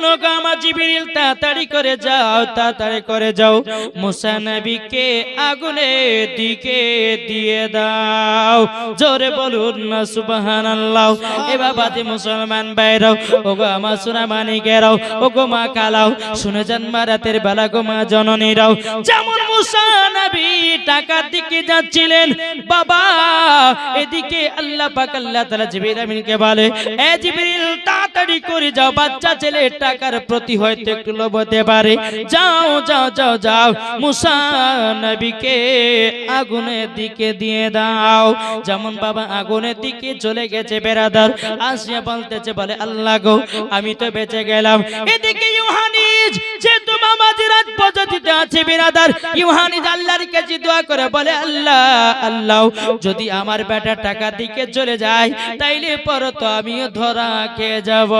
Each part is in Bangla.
বলো গো আমার তাড়াতাড়ি করে যাও, তাড়াতাড়ি করে যাও। মুসা নবীকে আগুনের দিকে দিয়ে দাও। জোরে বলুন না, সুবহানাল্লাহ। এ বাবাতে মুসলমান বাইরাও ও গো আমার সোনা মানিকেরাও ও গো মা কালাও, শুনে যান মা রাতের বেলা গো মা জননীরাও। যেমন মুসা নবী টাকার দিকে যাচ্ছিলেন, বাবা, এদিকে আল্লাহ পাক আল্লাহ তাআলা জিবরিল আমিনকে বলে, এ জিবরিল, তাড়াতাড়ি করে যাও, বাচ্চা ছেলে টাকার প্রতি হয়তো লোভ হতে পারে। যাও যাও যাও যাও, মুসা নবীকে আগুনের দিকে দিয়ে দাও। যেমন বাবা আগুনের দিকে চলে গেছে বেরাদার, আসিয়া বলতেছে, বলে, আল্লাহ গো, আমি তো বেঁচে গেলাম। এদিকে ইউহানিজ যে তোমার মাঝে রাত পদ্ধতিতে আছে বেরাদার। ইউহানিজ আল্লাহর কাছে দোয়া করে বলে, আল্লাহ আল্লাহ, যদি আমার বেটা টাকা দিকে চলে যায়, তাইলে পর তো আমিও ধরা খেয়ে যাব।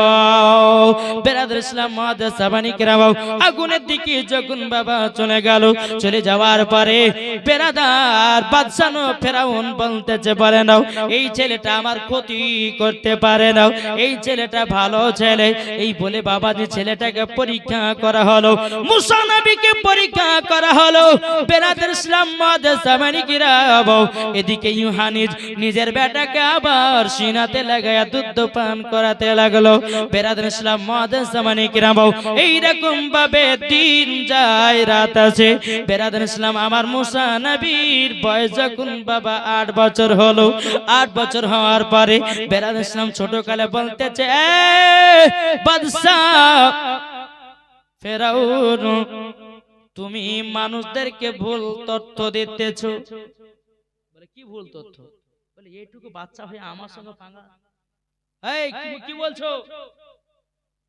বেরাদার ইসলাম মহাদেশ সাবানি কেরাম আগুনের দিকে যখন বাবা চলে গেল, চলে যাওয়ার পরে বেরাদার বাদশানো ফেরাউন বলতেছে, বলে নাও, এই ছেলেটা আমার ক্ষতি করতে পারে নাও এই ছেলেটা ভালো ছেলে। এই বলে বাবা যে ছেলেটাকে পরীক্ষা করা হলো। মুসা নবীকে পরীক্ষা করা হলো। বেরাদের ইসলাম মাদের সামানি কিরাব এদিকে ইউহানিজ নিজের বেটাকে আবার সিনাতে লাগায়া দুধ পান করাতে লাগল। বেরাদের ইসলাম মাদের সামানি কিরাব এইরকম ভাবে দিন যায় রাত আছে বেরাদের ইসলাম আমার মুসা নবীর বয়স যখন বাবা আট বছর হলো। আট বছর হওয়ার পরে বেরাদ ইসলাম ছোট কালে বলতেছে "এ, বাদশাহ ফেরাউন তুমি মানুষদেরকে ভুল তথ্য দিতেছ। বলে কি ভুল তথ্য? বলে এইটুকু বাচ্চা হয়ে আমার সঙ্গে পাঙ্গা এই তুমি কি বলছো?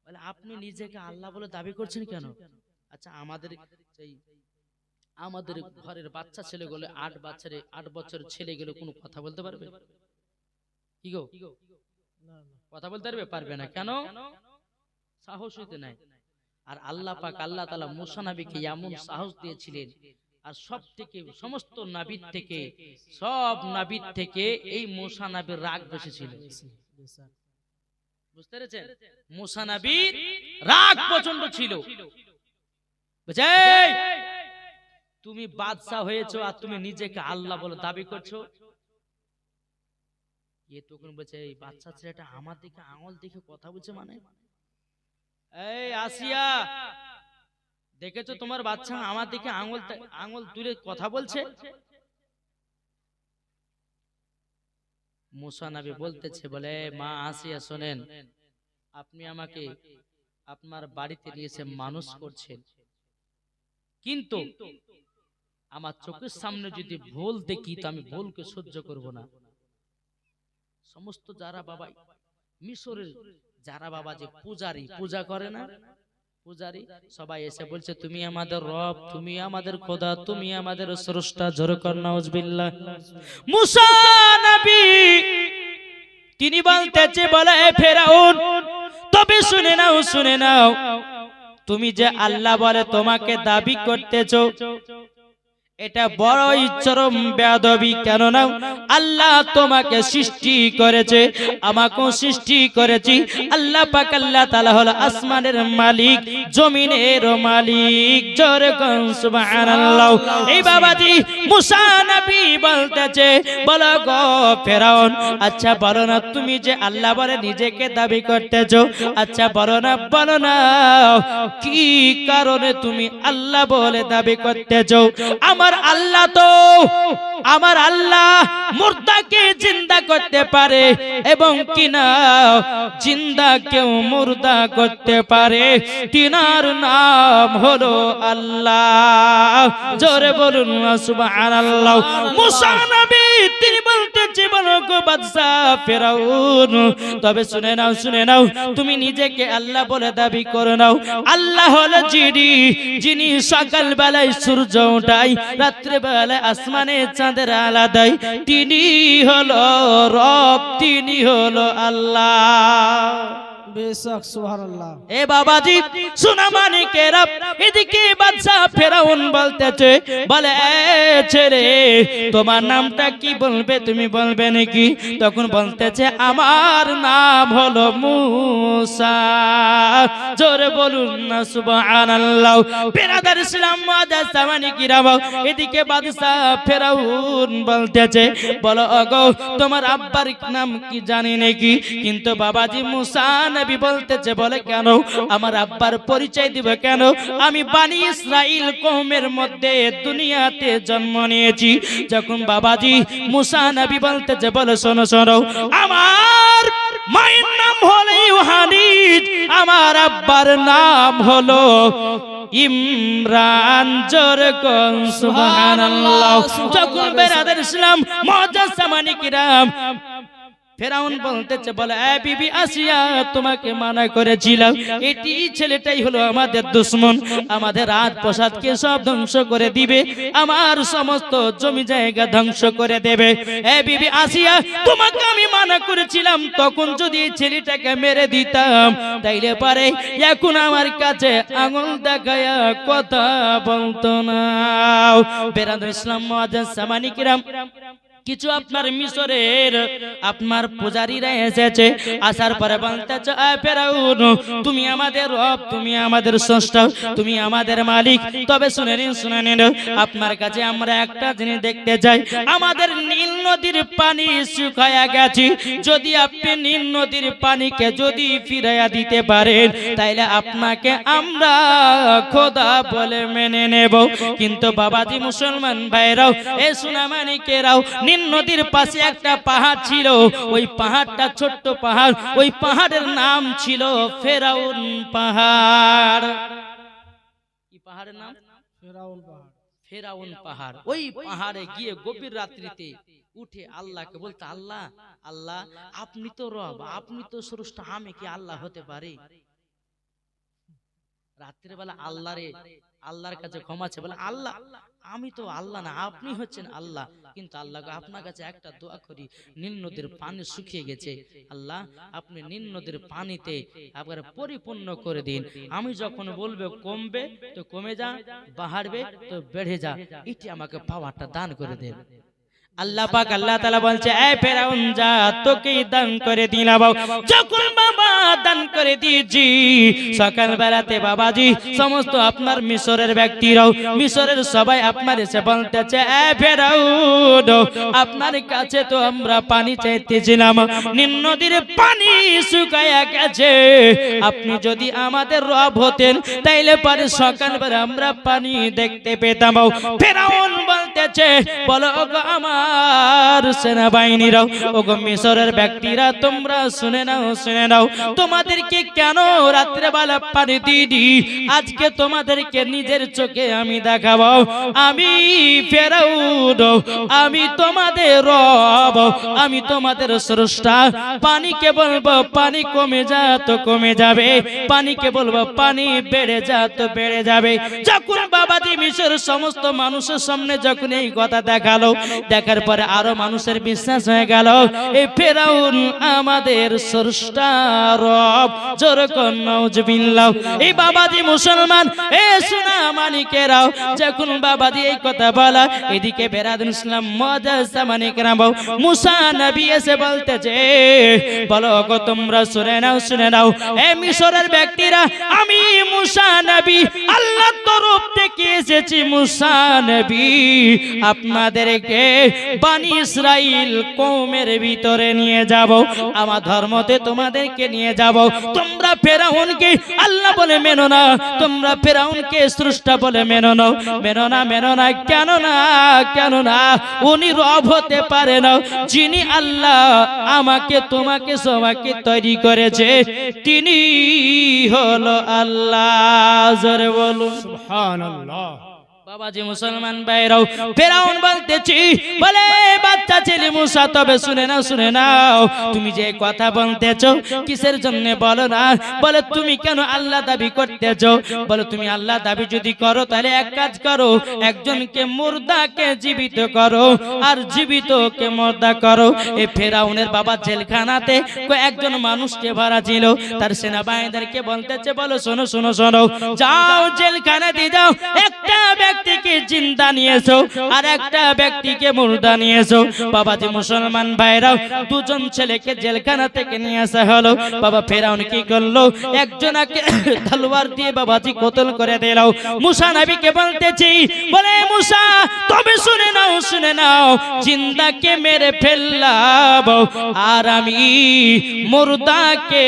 বলে আপনি নিজেকে আল্লাহ বলে দাবি করছেন কেন? আচ্ছা আমাদের সেই আমাদের ঘরের বাচ্চা ছেলেগুলো আট বাচ্চারে আট বছরের ছেলেগুলো কোনো কথা বলতে পারবে? কি গো? কথা বলতে পারবে? পারবে না। কেন? সাহস হইতে নাই। আর আল্লাহ পাক আল্লাহ তালা মুসা নবীকে এমন সাহস দিয়েছিলেন। আর সব থেকে সমস্ত নাবিদ থেকে, সব নাবিদ থেকে এই মুসা নবীর রাগ বেশি ছিল। বুঝতে পেরেছেন? মুসা নবীর রাগ প্রচণ্ড ছিল। তুমি বাদশাহ হয়েছো আর তুমি নিজেকে আল্লাহ বলে দাবি করছ? এ তখন বলছে, এই বাচ্চা ছেলেটা আমার দিকে আঙুল দেখে কথা বলছে মানে? এই আসিয়া। দেখেছ তোমার বাচ্চা আমার দিকে আঙুল আঙুল তুলে কথা বলছে? মুসা নবী বলতেছে বলে মা আসিয়া শোনেন আপনি আমাকে আপনার বাড়িতে নিয়ে এসে মানুষ করছেন। কিন্তু আমার চোখের সামনে যদি ভুল দেখি তো আমি ভুলকে সহ্য করব না। সমস্ত যারা বাবা মিশরের যারা বাবা যে পূজারি পূজা করে না? পূজারি? সবাই এসে বলছে তুমি আমাদের রব তুমি আমাদের খোদা তুমি আমাদের স্রষ্টা জোর কর নাউজবিল্লাহ মুসা নবী তিনি বলতেছে বলে ফেরাউন তবে শুনে নাও শুনে নাও। তুমি যে আল্লাহ বলে তোমাকে দাবি করতেছো এটা বড়ই চরম বেয়াদবি কেন না আল্লাহ তোমাকে সৃষ্টি করেছে আমাকেও সৃষ্টি করেছি। আল্লাহ পাক আল্লাহ তাআলা হলো আসমানের মালিক জমিনের মালিক জোরে কোন সুবহানাল্লাহ। এই বাবাজি মুসা নবী বলতেছে বলো গো ফেরাউন আচ্ছা বলো না তুমি যে আল্লাহ বলে নিজেকে দাবি করতেছো আচ্ছা বলো না বলো না কি কারণে তুমি আল্লাহ বলে দাবি করতেছো? আমার আল্লাহ তো আমার আল্লাহ মুর্দাকে জিন্দা করতে পারে এবং কিনা জিন্দা কেউ মুর্দা করতে পারে। তিনার নাম হলো আল্লাহ। জোরে বলুন সুবহানাল্লাহ। মুসা নবী, তিনি বলতে জীবন বাদশা ফেরাউন। তবে শুনে নাও শুনে নাও, তুমি নিজেকে আল্লাহ বলে দাবি করে নাও। আল্লাহ হলো যিনি যিনি সকাল বেলায় সূর্য ওঠায় রাত্রে বেলায় আসমানে চাঁদের আলাদাই। তিনি হলো রব তিনি হলো আল্লাহ। বেশক, সুবহানাল্লাহ। এ বাবাজি, সোনা মানিকেরা এদিকে বাচ্চা ফেরাউন বলতেছে, বলে, "এ ছেলে, তোমার নামটা কি বলবে, তুমি বলবে নাকি? তখন বলতেছে, আমার নাম হলো মুসা। জোরে বলুন না, সুবহানাল্লাহ। পেরাদার ইসলাম মাদার সামানি কিরাম এদিকে বাদশা ফেরাউন বলতেছে, বলো, অগো, তোমার আব্বার নাম কি জানি নাকি? কিন্তু বাবাজি, মুসা নবী বলতেছে, বলে কেন? আমার আব্বার পরিচয় দিব কেন? আমি বানি ইসরাইল কওমের মধ্যে দুনিয়াতে জন্ম নিয়েছি। যখন বাবাজি মুসা নবী বলতেছে, বলে শোনো শোনো। আমার মায়ের নাম হলো ইউহানিদ, আমার আব্বার নাম হলো ইমরান। জোর সুবহানাল্লাহ। যখন বেরাদার ইসলাম মজা সামানি কিরাম ফেরাউন বলতেছে বলে এ বিবি আসিয়া তোমাকে মানা করেছিলাম। এটি ছেলেটাই হলো আমাদের দুশ্মন। আমাদের রাত প্রসাদকে সব ধ্বংস করে দিবে। আমার সমস্ত জমি জায়গা ধ্বংস করে দেবে। এ বিবি আসিয়া তোমাকে আমি মানা করেছিলাম। তখন যদি ছেলেটাকে মেরে দিতাম তাইলে পারে এখন আমার কাছে আঙুল দেখায়া কথা বলতো না। বেরাদ ইসলাম সামানিকিরাম কিছু আপনার মিশরের আপনার পূজারীরা এসেছে, আসার পরে বলতেছে, "এ ফেরাউন, তুমি আমাদের রব, তুমি আমাদের স্রষ্টা, তুমি আমাদের মালিক। তবে শুনে নিন শুনে নিন, আপনার কাছে আমরা একটা জিনিস দেখতে চাই। আমাদের নীল নদীর পানি শুকায়া গেছে। যদি আপনি নীল নদীর পানিকে যদি ফিরাইয়া দিতে পারেন, তাইলে আপনাকে আমরা খোদা বলে মেনে নেব। কিন্তু বাবাজি মুসলমান ভাইরাও, এ সুনামানিকেরাও নীল নদীর পাশে একটা পাহাড় ছিল। ওই পাহাড়টা ছোট্ট পাহাড়। ওই পাহাড়ের নাম ছিল ফেরাউন পাহাড়। কি পাহাড়ের নাম? ফেরাউন পাহাড়। ফেরাউন পাহাড়। ওই পাহাড়ে গিয়ে গভীর রাত্রিতে উঠে আল্লাহকে বলতে আল্লাহ আল্লাহ আপনি তো রব আপনি তো স্রষ্টা আমি কি আল্লাহ হতে পারি? রাত্রে বেলা আল্লাহরে আল্লাহর কাছে ক্ষমা আছে বলে আল্লাহ আমি তো আল্লাহ না আপনি হচ্ছেন আল্লাহ। কিন্তু আল্লাহ আপনার কাছে একটা দোয়া করি নীল নদীর পানি শুকিয়ে গেছে। আল্লাহ আপনি নীল নদীর পানিতে আবার পরিপূর্ণ করে দিন। আমি যখন বলবে কমবে তো কমে যা বাড়বে তো বেড়ে যা। এটি আমাকে পাওয়ারটা দান করে দেন। আল্লাহ পাক আল্লাহ তাআলা বলছে, এ ফেরাউন, যা তোকে দান করে দিলাম যখন বাবা দান করে দিয়েছি সকাল বেলাতে বাবাজি, সমস্ত আপনার মিশরের ব্যক্তিরাও, মিশরের সবাই আপনার এসে বলতেছে, এ ফেরাউন, আপনার কাছে তো আমরা পানি চাইতেছিলাম নদীর পানি শুকায়া গেছে। আপনি যদি আমাদের রব হতেন, তাইলে পরে সকালবেলা আমরা পানি দেখতে পেতাম। ফেরাউন বলতেছে বলো আমার সেনাবাহিনীরাও, ওগো মিশরের ব্যক্তিরা, তোমরা শুনে নাও শুনে নাও। তোমাদেরকে কেন রাত্রে বেলা পানি দিদি আজকে তোমাদেরকে নিজের চোখে আমি দেখাবো। আমি ফেরাউন, আমি তোমাদের রব, আমি তোমাদের স্রষ্টা। পানিকে বলব, পানি কমে যা তো কমে যাবে। পানিকে বলব, পানি বেড়ে যা তো বেড়ে যাবে। যখন বাবাজি মিশর সমস্ত মানুষের সামনে যখন এই কথা দেখাল। দেখার পরে আরও মানুষের বিশ্বাস হয়ে গেল এই ফেরাউন আমাদের স্রষ্টা রব। যেরকম নওজবিল্লাহ এই বাবাজি মুসলমান, এ সোনা মানিকেরাও। যখন বাবাজি এই কথা বলা, এদিকে বেরাদুল ইসলাম মজাসা মানিকেরাম মুসা নবী এসে বলতেছে, বলো গো, তোমরা শুনে নাও শুনে নাও। এ মিশরের ব্যক্তিরা, আমি মুসা নবী আল্লাহ তরফ থেকে এসেছি মুসা নবী। আপনাদেরকে বানি ইসরাইল কৌমের ভিতরে নিয়ে যাব। আমার ধর্মতে তোমাদেরকে নিয়ে যাব। তোমরা ফেরাউনকে আল্লাহ বলে মেনো না। তোমরা ফেরাউনকে স্রষ্টা বলে মেনো নাও মেনো না মেনো না, কেন না কেন না? উনি রব হতে পারে না। যিনি আল্লাহ আমাকে, তোমাকে, সবাইকে তৈরি করেছে, তিনি হলো আল্লাহ। জোরে বলুন। সুবহানাল্লাহ। বাবাজি মুসলমান ভাইরাও, ফেরাউন বলতেছি, বলে, বাচ্চা ছেলে মুসা, তবে শুনে নাও শুনে নাও, তুমি যে কথা বলতেছ, কিসের জন্য বলো না? বলে, তুমি কেন আল্লাহ দাবি বলে, তুমি আল্লাহ দাবি যদি করো, তাহলে এক কাজ করো, একজনকে মুর্দাকে জীবিত করো, আর জীবিতকে করো। এই ফেরাউনের বাবা জেলখানাতে একজন মানুষকে ভরা ছিল, তার সেনাবাহিনীদেরকে বলতেছে, বলো, শোনো শোনো শোনো, যাও জেলখানাতে যাও, একটা ব্যক্তিকে জিন্দা নিয়েছো, আর একটা ব্যক্তিকে মুর্দা নিয়েছো। বাবাজি মুসলমান ভাইরাও দুজন ছেলেকে জেলখানা থেকে নিয়ে আসা হলো। বাবা ফেরাউন কি করল? একজনাকে তলোয়ার দিয়ে বাবাজি কতল করে দিল। মুসা নবীকে বলতেছি, বলে, মুসা, তবে শুনে নাও শুনে নাও, জিন্দাকে মেরে ফেললাম, আর আমি মুর্দাকে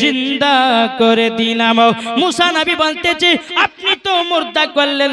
জিন্দা করে দিলাম। মুসা নবী বলতেছে, আপনি তো মুর্দা করলেন।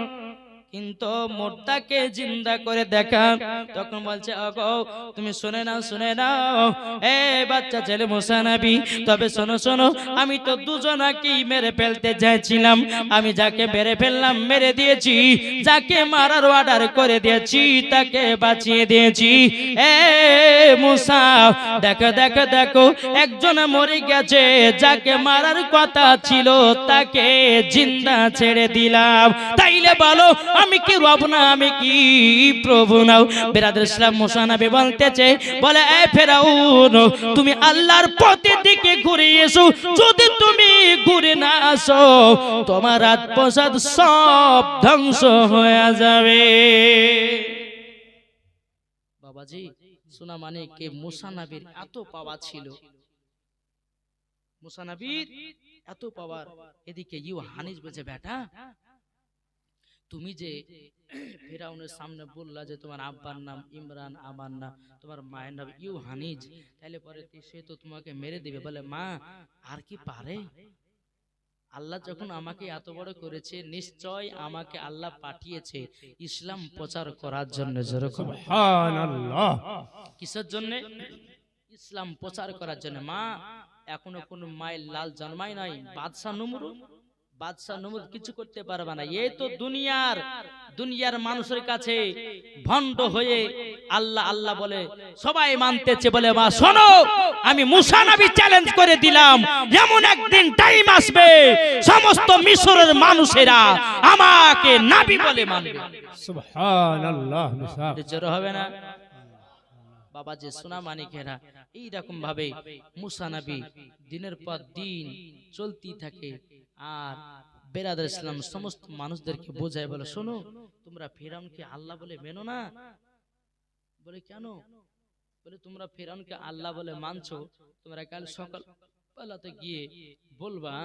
কিন্তু মোর্দাকে জিন্দা করে দেখা। তখন বলছে অগো তুমি শুনে নাও শুনে নাও। এ বাচ্চা ছেলে মুসানাবি, তবে শোনো শোনো, আমি তো দুজনাকেই মেরে ফেলতে চাইছিলাম আমি যাকে মেরে ফেললাম, মেরে দিয়েছি। যাকে মারার অর্ডার করে দিয়েছি, তাকে বাঁচিয়ে দিয়েছি। এ মুসা, দেখো দেখো দেখো, একজন মরে গেছে। যাকে মারার কথা ছিল, তাকে জিন্দা ছেড়ে দিলাম। তাইলে বলো আমি কি রব না, আমি কি প্রভু নাও বেরাদের ইসলাম মোসানাবি বলতেছে, বলে, এ ফেরাউন, তুমি আল্লাহর পথের দিকে ঘুরে এসো। যদি তুমি ঘুরে না আসো, তোমার আত্মসাদ সব ধ্বংস হয়ে যাবে। বাবাজি, শোনা মানে কে মুসানাবির এত পাওয়া ছিল? মুসানাবির এত পাওয়ার। এদিকে ইউ হানিস বলছে, বেটা তুমি যে ফেরাউনের সামনে বললা যে তোমার আব্বার নাম ইমরান আমার নাম তোমার মায়ের নাম ইউ হানিজ তাহলে পরে সে তো তোমাকে মেরে দিবে। বলে মা আর কি পারে? আল্লাহ যখন আমাকে এত বড় করেছে নিশ্চয় আমাকে আল্লাহ পাঠিয়েছে ইসলাম প্রচার করার জন্য। যেরকম কিসের জন্য? ইসলাম প্রচার করার জন্য। মা এখনও কোনো মায়ের লাল জন্মায় নাই বাদশাহ নমরুদ। বাদশাহ নমরুদ কিছু করতে পারবে না। এই তো দুনিয়ার দুনিয়ার মানুষের কাছে ভণ্ড হয়ে আল্লাহ আল্লাহ বলে সবাই মানতেছে বলে মা শোনো আমি মুসা চ্যালেঞ্জ করে দিলাম। এমন একদিন টাইম আসবে সমস্ত মিশরের মানুষেরা আমাকে নাবি বলে মানবে। সুবহানাল্লাহ নিসাব। জোর হবে না? বাবা যে সোনা মানিকেরা এইরকম ভাবে মুসানাবি দিনের পর দিন চলতেই থাকে। আর বেরাদার ইসলাম সমস্ত মানুষদেরকে বোঝায় বলে, শোনো, তোমরা ফেরাউনকে আল্লাহ বলে মেনো না। বলে, কেন? বলে, তোমরা ফেরাউনকে আল্লাহ বলে মানছো। তোমরা কাল সকাল বেলাতে গিয়ে বলবা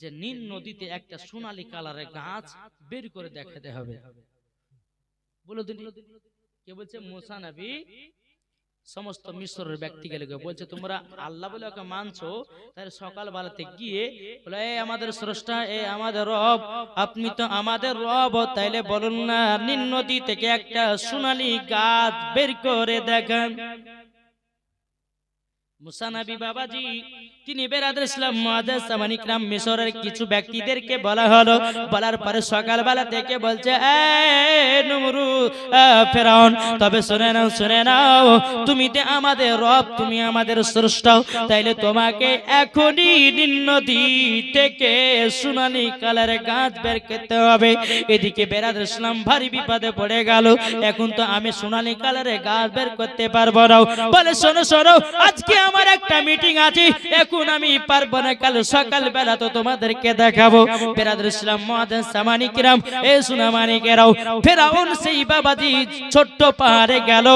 যে নীল নদীতে একটা সোনালী কালারের গাছ বের করে দেখাতে হবে। বলে দিন কে বলছে? মোসা নবী। সমস্ত মিশ্রের মিশরের ব্যক্তিগুলোকে বলছে তোমরা আল্লাহ বলে ওকে মানছো তাহলে সকাল বেলাতে গিয়ে বলে এ আমাদের স্রষ্টা এ আমাদের রব আপনি তো আমাদের রব তাইলে বলুন না নীল নদী থেকে একটা সোনালি গাছ বের করে দেখান। মুসানাবি বাবাজি তিনি বেরাদ ইসলাম মুআজ্জাজ সামানিক রাম মিশরের কিছু ব্যক্তিদেরকে বলা হলো। বলার পরে সকালবেলা থেকে বলছে এ ফেরাউন তবে শুনে নাও শুনে নাও তুমি তে আমাদের রব তুমি আমাদের স্রষ্টা। তাইলে তোমাকে এখনই নদী থেকে সোনালি কালারের গাছ বের করতে হবে। এদিকে বেরাদ ইসলাম ভারী বিপদে পড়ে গেল। এখন তো আমি সোনালি কালারের গাছ বের করতে পারব না। বলে শোনো শোনো আজকে আমার একটা মিটিং আছে, এখন আমি পারব না, কাল সকাল বেলা তো তোমাদেরকে দেখাবো। বেরাদুল ইসলাম, মহাজন সামানিকরাম এ সুনামানিকেরাও ফেরাউন সেই বাবাজি ছোট্ট পাহাড়ে গেল।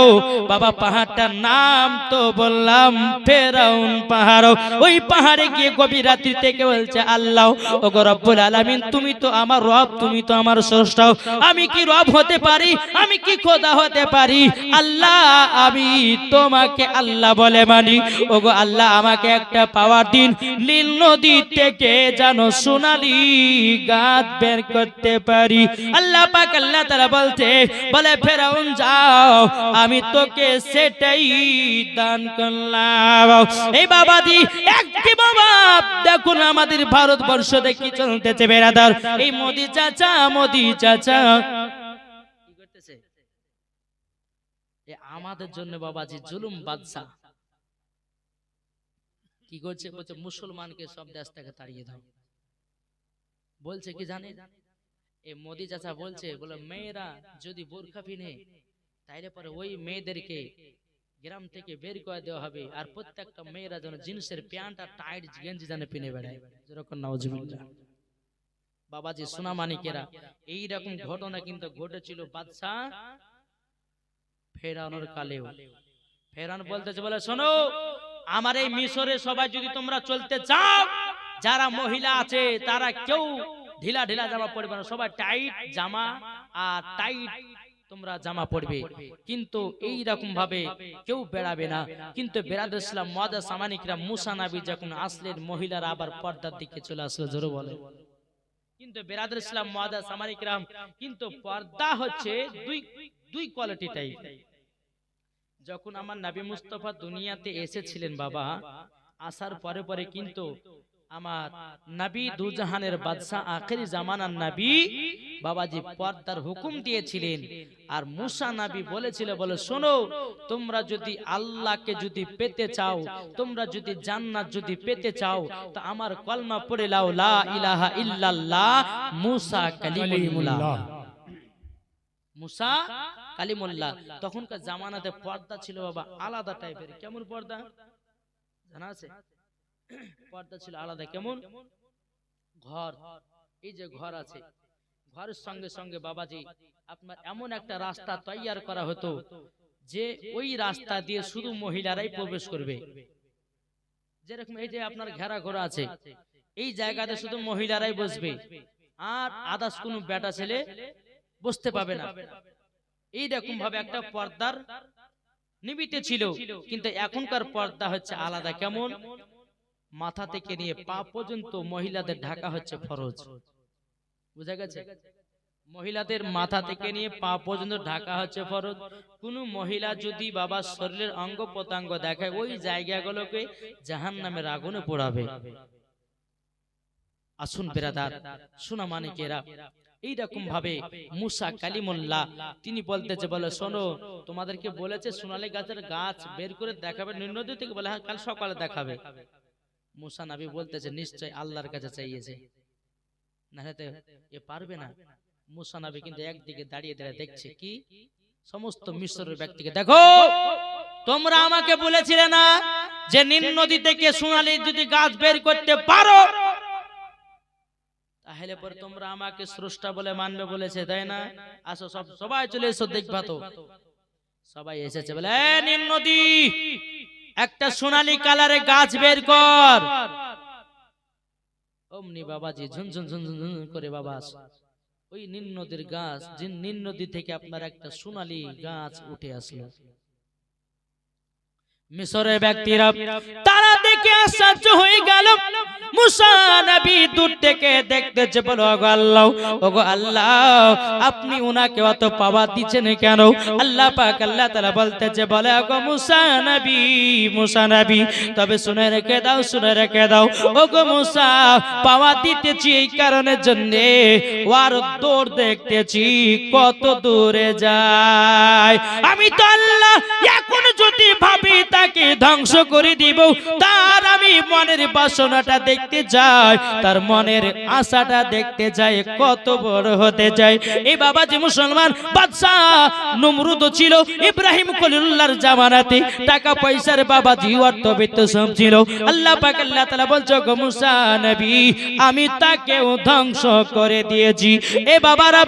বাবা পাহাড়টার নাম তো বললাম ফেরাউন পাহাড়। ওই পাহাড়ে গিয়ে গভীর রাত্রি থেকে বলছে, আল্লাহ ও রব্বুল আলামিন, তুমি তো আমার রব, তুমি তো আমার স্রষ্টা। আমি কি রব হতে পারি? আমি কি খোদা হতে পারি? আল্লাহ, আমি তোমাকে আল্লাহ বলে মানি। ওগো আল্লাহ, আমাকে একটা পাওয়ার দিন নীল নদী থেকে যেন সোনালি গাছ বের করতে পারি। আল্লাহ পাক আল্লাহ তারা বলতে, বলে, ফেরাউন, যাও, আমি তোকে সেটাই দান করলাম। এই বাবাজি, একটি বাবা, দেখুন আমাদের ভারতবর্ষ দেখি চলতেছে, বেড়াদার। এই মোদি চাচা মোদি চাচা। আমাদের জন্য বাবাজি জুলুম বাদশা কি করছে? বলছে, মুসলমানকে সব দেশ থেকে তাড়িয়ে দাও। বলছে কি জানে? এ মোদি চাচা বলছে, বলে, মেয়েরা যদি বোরখা পিনে, তাইলে পরে ওই মেয়েদেরকে গ্রাম থেকে বের করে দেওয়া হবে। আর প্রত্যেকটা মেয়েরা যেন জিন্সের প্যান্ট আর টাইট গেঞ্জি যেন পিনে বেড়ায়। যেরকম নওয়াজুবিল্লাহ বাবাজি সোনা মানিকেরা এইরকম ঘটনা কিন্তু ঘটেছিল বাদশাহ ফেরানোর কালেও। ফেরান বলতেছে, বলে, শোনো আমার এই মিশরে সবাই যদি তোমরা চলতে চাও, যারা মহিলা আছে, তারা কেউ ঢিলা ঢিলা জামা পরবে না। সবাই টাইট জামা আর টাইট তোমরা জামা পরবে। কিন্তু এই রকম ভাবে কেউ বেড়াবে না। কিন্তু বেড়াদ ইসলাম মদা সামানিকরা মুসা নাবি যখন আসলেন, মহিলারা আবার পর্দার দিকে চলে আসলো, জোরে বলে কিন্তু বেরাদ ইসলাম মদা সামানিকরাম কিন্তু পর্দা হচ্ছে দুই দুই কোয়ালিটি টাইপ যখন আমার নবী মুস্তফা দুনিয়াতে এসেছিলেন বাবা, আসার পরে পরে কিন্তু আমার নবী দুজাহানের বাদশাহ আখেরি জামানার নবী বাবাজি পর্দার হুকুম দিয়েছিলেন আর মুসা নবী বলেছিল, বলে, শোনো, তোমরা যদি আল্লাহকে যদি পেতে চাও, তোমরা যদি জান্নাত যদি পেতে চাও, তো আমার কলমা পড়ে লাও, লা ইলাহা ইল্লাল্লাহ মুসা কালিমুল্লাহ। মুসা কালিমুল্লাহ তখনকার জামানাতে পর্দা ছিল বাবা আলাদা টাইপের কেমন পর্দা? জানা আছে? পর্দা ছিল আলাদা। কেমন? ঘর। এই যে ঘর আছে। ঘরের সঙ্গে সঙ্গে বাবাজি আপনার এমন একটা রাস্তা তৈয়ার করা হতো যে ওই রাস্তা দিয়ে শুধু মহিলারাই প্রবেশ করবে। যেরকম এই যে আপনার ঘেরা ঘোরা আছে এই জায়গাতে শুধু মহিলারাই বসবে। আর আদার্স কোনো বেটা ছেলে বসতে পাবে না। এইরকম ভাবে একটা পর্দার নিমিতে ছিল, কিন্তু এখনকার পর্দা হচ্ছে আলাদা কেমন? মাথা থেকে নিয়ে পা পর্যন্ত মহিলাদের ঢাকা হচ্ছে ফরজ। বুঝা গেছে? মহিলাদের মাথা থেকে নিয়ে পা পর্যন্ত ঢাকা হচ্ছে ফরজ। কোন মহিলা যদি বাবা শরীরের অঙ্গ প্রত্যঙ্গ দেখায়, ওই জায়গাগুলোকে জাহান নামের আগুনে পোড়াবে। আসুন বেরাদার শোনা মানিকেরা এইরকম ভাবে মুসা কালিমুল্লাহ তিনি বলতেছে বলে শোনো তোমাদেরকে বলেছে সোনালী গাছের গাছ বের করে দেখাবে নিম্নদী থেকে বলে হ্যাঁ কাল সকালে দেখাবে। মুসা নাবি বলতেছে নিশ্চয় আল্লাহর কাছে চাইয়েছে। না এ পারবে না। মুসা নাবি কিন্তু একদিকে দাঁড়িয়ে দাঁড়িয়ে দেখছে কি? সমস্ত মিশরের ব্যক্তিকে দেখো। তোমরা আমাকে বলেছিলে না যে নীল নদী থেকে সোনালী যদি গাছ বের করতে পারো তাহলে পরে তোমরা আমাকে স্রষ্টা বলে মানবে বলেছে, তাই না? আসো, সব, সবাই চলে এসো, দেখবা তো। সবাই এসেছে বলে, "এ নীল নদী, একটা সোনালী কালারে গাছ বের কর। অমনি বাবাজি ঝুনঝুন ঝুনঝুন ঝুনঝুন করে বাবা। ওই নীল নদীর গাছ, যে নীল নদী থেকে আপনার একটা সোনালী গাছ উঠে আসলো। মিশরের ব্যক্তিরা, তারা দেখে আশ্চর্য হয়ে গেল। মুসা নবী দূর থেকে বলো, ওগো আল্লাহ ওগো আল্লাহ, আপনি উনাকে অত পাওয়া দিচ্ছেন কেন? আল্লাহ পাক, আল্লাহ বলে, ওগো মুসা নবী মুসা নবী, তবে শুনে রেখে দাও, শুনে রেখে দাও। ওগো মুসা, পাওয়া দিতেছি এই কারণের জন্য, ওয়ার দৌড় দেখতেছি, কত দূরে যায়। আমি তো আল্লাহ, এখন যদি ভাবি তাকে ধ্বংস করে দিব তার আমি মনের বাসনাটা দেখতে যাই, তার মনের আশাটা দেখতে যাই, কত বড় হতে চাই এই বাবা যে মুসলমান, বাদশাহ নমরুদ ছিল, ইব্রাহিম খলিলুল্লাহর জামানাতে। টাকা পয়সার বাবা জি অর্থবিত্ত সব ছিল। আল্লাহ পাক, আল্লাহ তাআলা বলছো গো মুসা নবী, আমি তাকেও ধ্বংস করে দিয়েছি। এ বাবারা,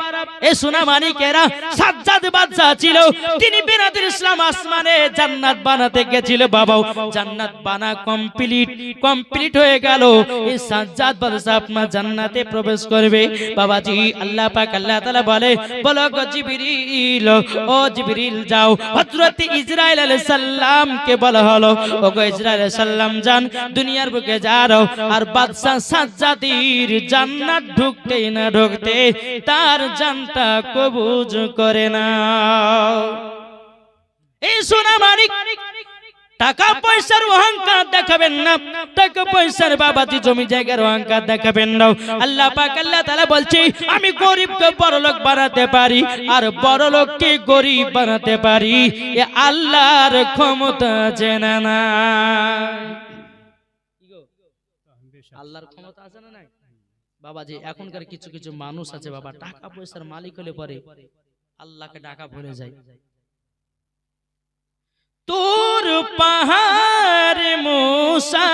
এ সোনা মানিকেরা সাজ্জাদ বাদশাহ ছিল, তিনি বিরাদের ইসলাম আসমানে জান্নাত বানাতে গেছিল। বাবাও জান্নাত বানা কমপ্লিট কমপ্লিট হয়ে গেল। এই সাজ্জাদ বাদশা আপনার জান্নাতে প্রবেশ করবে। বাবাজি, আল্লাহ পাক, আল্লাহ তাআলা বলে, বলো জিবরিল, ও জিবরিল যাও। হযরত ইসরাইল আলাইহিস সালাম কে বলা হলো, ও গো ইসরাইল আলাইহিস সালাম যান, দুনিয়ার বুকে যাও। আর বাদশা সাজ্জাদির জান্নাত ঢুকতে না ঢুকতে তার জানটা কবুজ করে না এই সোনা মানিক টাকা পয়সার অহংকার দেখাবেন না। টাকা পয়সার বাবাজি জমি জায়গার অহংকার দেখাবেন না। আল্লাহ পাক আল্লাহ তাআলা বলছে আমি গরিবকে বড়লোক বানাতে পারি আর বড়লোককে গরিব বানাতে পারি। এ আল্লাহর ক্ষমতা জেনা না আল্লাহর ক্ষমতা আছে না নাই? বাবাজি এখনকার কিছু কিছু মানুষ আছে বাবা টাকা পয়সার মালিক হলে পরে আল্লাহকে ডাকা ভুলে যায়। তোর পাহাড় মোসা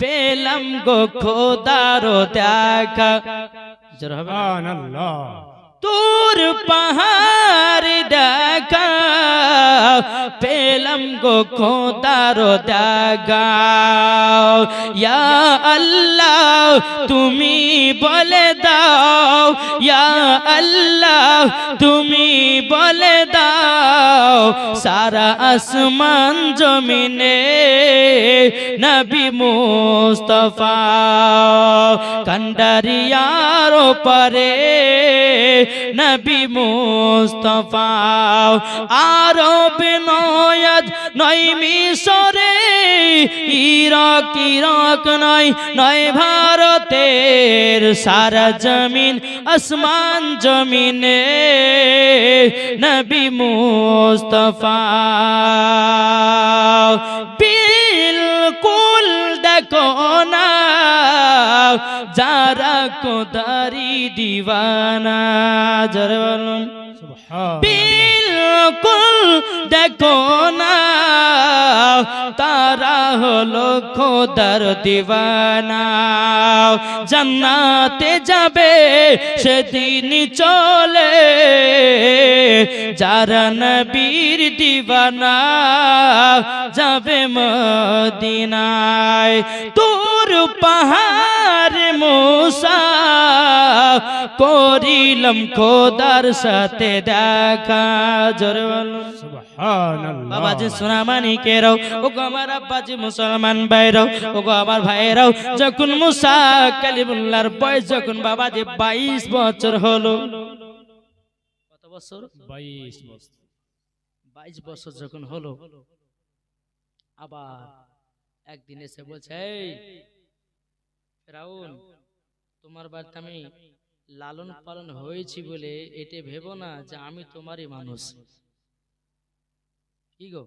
পেলাম গো খোদারো দেখা। তোর পাহাড় দেখা পেলাম গো খোদারো দেখা। ইয়া আল্লাহ তুমি বলে দাও। ইয়া আল্লাহ তুমি বলে দাও। সারা আসমান জমিনে নবী মুস্তফা। কন্ডারিয়ার পরে নবী মুস্তফা। রবে নয় মিশরে ইরাক ইরাক নয় নয় ভারতের সারা জমিন আসমান জমিনে নবী মুস্তফা। বিলকুল দেখো না যারা কোদারি দিবানা জরে বলুন। বিলকুল দেখো না। তারা হলো খোদার দিওয়ানা জান্নাতে যাবে সেদিন চলে। যারা নবীর দিবানা যাবে মদিনায়। তোর পাহাড় মোসা করিলাম খোদার সাথে দেখা জোরে বাবাজি সোনামানি মানিকেরাও ও গো আমার আব্বাজি মুসলমান ভাইরাও ও গো আমার ভাইরাও যখন মুসা কালিমুল্লার বয়স যখন বাবাজি বাইশ বছর হলো। বাইশ বছর। যখন হলো আবার একদিন এসে বলছে ফেরাউন তোমার বাড়িতে আমি লালন পালন হয়েছি বলে এটা ভেব না যে আমি তোমারই মানুষ। কি গো?